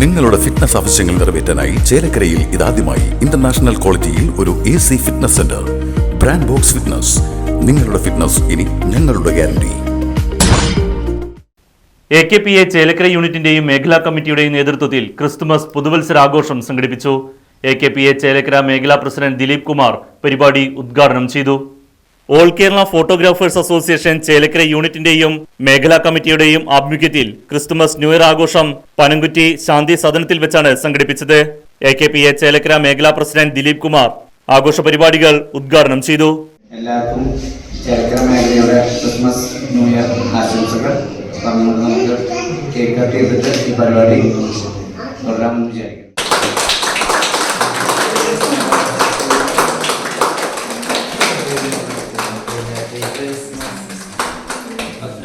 നിങ്ങളുടെ ഫിറ്റ്നസ് ആവശ്യങ്ങൾ നിറവേറ്റാനായി ചേലക്കരയിൽ ഇതാദ്യമായി ഇന്റർനാഷണൽ ക്വാളിറ്റിയിൽ ഒരു A C fitness centre brand Box Fitness നിങ്ങളുടെ ഫിറ്റ്നസ് ഇനി ഞങ്ങളുടെ guarantee A K P A Chelakkara യൂണിറ്റിന്റെയും മേഖലാ കമ്മിറ്റിയുടെയും നേതൃത്വത്തിൽ ക്രിസ്തുമസ് പുതുവത്സരാഘോഷം സംഘടിപ്പിച്ചു. A K P A Chelakkara മേഖലാ പ്രസിഡന്റ് ദിലീപ് കുമാർ പരിപാടി ഉദ്ഘാടനം ചെയ്തു. All Kerala photographers association Chelakkara യൂണിറ്റിന്റെയും മേഖലാ കമ്മിറ്റിയുടെയും ആഭിമുഖ്യത്തിൽ ക്രിസ്തുമസ് ന്യൂ ഇയർ ആഘോഷം പനംകുറ്റി ശാന്തി സദനത്തിൽ വെച്ചാണ് സംഘടിപ്പിച്ചത്. A K P A Chelakkara മേഖലാ പ്രസിഡന്റ് ദിലീപ് കുമാർ ആഘോഷ പരിപാടികൾ ഉദ്ഘാടനം ചെയ്തു. എല്ലാവർക്കും ചേലക്കര മേഖലയുടെ ക്രിസ്മസ് ന്യൂ ഇയർ ആശംസകൾ. നമുക്ക് കേക്ക് കട്ട് ചെയ്തിട്ട് ഈ പരിപാടി തുടരാമെന്ന് വിചാരിക്കുന്നു.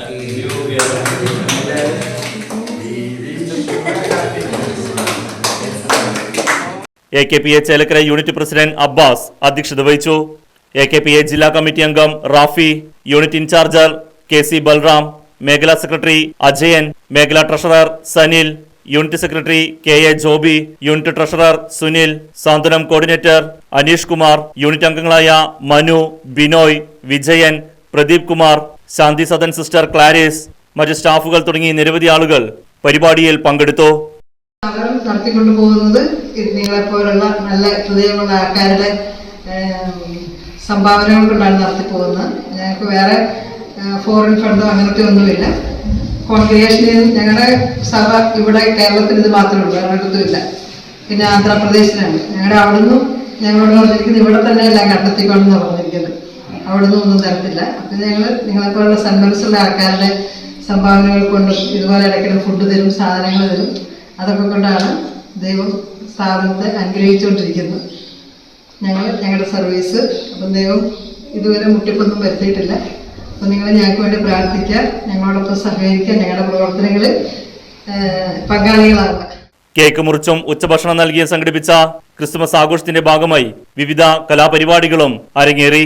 A K P A Chelakkara unit president Abbas അധ്യക്ഷത വഹിച്ചു. എ കെ പി എ ജില്ലാ കമ്മിറ്റി അംഗം Rafi unit in charger K C Balram മേഖലാ സെക്രട്ടറി അജയൻ മേഖലാ treasurer Sanil unit secretary K A Joby unit treasurer Sunil Santhwanam coordinator Aneesh Kumar unit അംഗങ്ങളായ Manu Binoy Vijayan Pradeep Kumar Shanti Sadan sister Clarice മറ്റ് സ്റ്റാഫുകൾ തുടങ്ങി നിരവധി ആളുകൾ പരിപാടിയിൽ പങ്കെടുത്തു. നടത്തിക്കൊണ്ടു പോകുന്നത് നിങ്ങളെ പോലുള്ള നല്ല ഹൃദയമുള്ള ആൾക്കാരുടെ സംഭാവനകൾ കൊണ്ടാണ് നടത്തി പോകുന്നത് ഞങ്ങൾക്ക് വേറെ ഫോറിൻ ഫണ്ടോ അങ്ങനത്തെ ഒന്നുമില്ല. കോൺഗ്രിയേഷനിൽ ഞങ്ങളുടെ സഭ ഇവിടെ കേരളത്തിൽ ഇത് മാത്രമേ ഉള്ളൂ വേറൊരിടത്തുമില്ല പിന്നെ ആന്ധ്രാപ്രദേശിലാണ്. ഞങ്ങളുടെ അവിടുന്ന് ഞങ്ങളോട് പറഞ്ഞിരിക്കുന്നത് ഇവിടെ തന്നെ എല്ലാം കണ്ടെത്തിക്കൊണ്ടെന്ന് പറഞ്ഞിരിക്കുന്നത്. അവിടുന്ന് ഒന്നും തരത്തില്ല. അപ്പം ഞങ്ങൾ നിങ്ങളെപ്പോലുള്ള സന്മനസ്സുള്ള ആൾക്കാരുടെ സംഭാവനകൾ കൊണ്ടും ഇതുപോലെ ഇടയ്ക്കിടെ ഫുഡ് തരും സാധനങ്ങൾ തരും. അതൊക്കെ കൊണ്ടാണ് ദൈവം സ്ഥാപനത്തെ അനുഗ്രഹിച്ചുകൊണ്ടിരിക്കുന്നത്. ഞങ്ങൾ ഞങ്ങളുടെ സർവീസ് അപ്പം ദൈവം ഇതുവരെ മുട്ടിപ്പൊന്നും വരുത്തിയിട്ടില്ല. അപ്പം നിങ്ങൾ ഞങ്ങൾക്ക് വേണ്ടി പ്രാർത്ഥിക്കുക ഞങ്ങളോടൊപ്പം സഹകരിക്കുക ഞങ്ങളുടെ പ്രവർത്തനങ്ങളിൽ പങ്കാളികളാകുക കേക്ക് മുറിച്ചും ഉച്ചഭക്ഷണം നൽകിയും സംഘടിപ്പിച്ച ക്രിസ്തുമസ് ആഘോഷത്തിന്റെ ഭാഗമായി വിവിധ കലാപരിപാടികളും അരങ്ങേറി.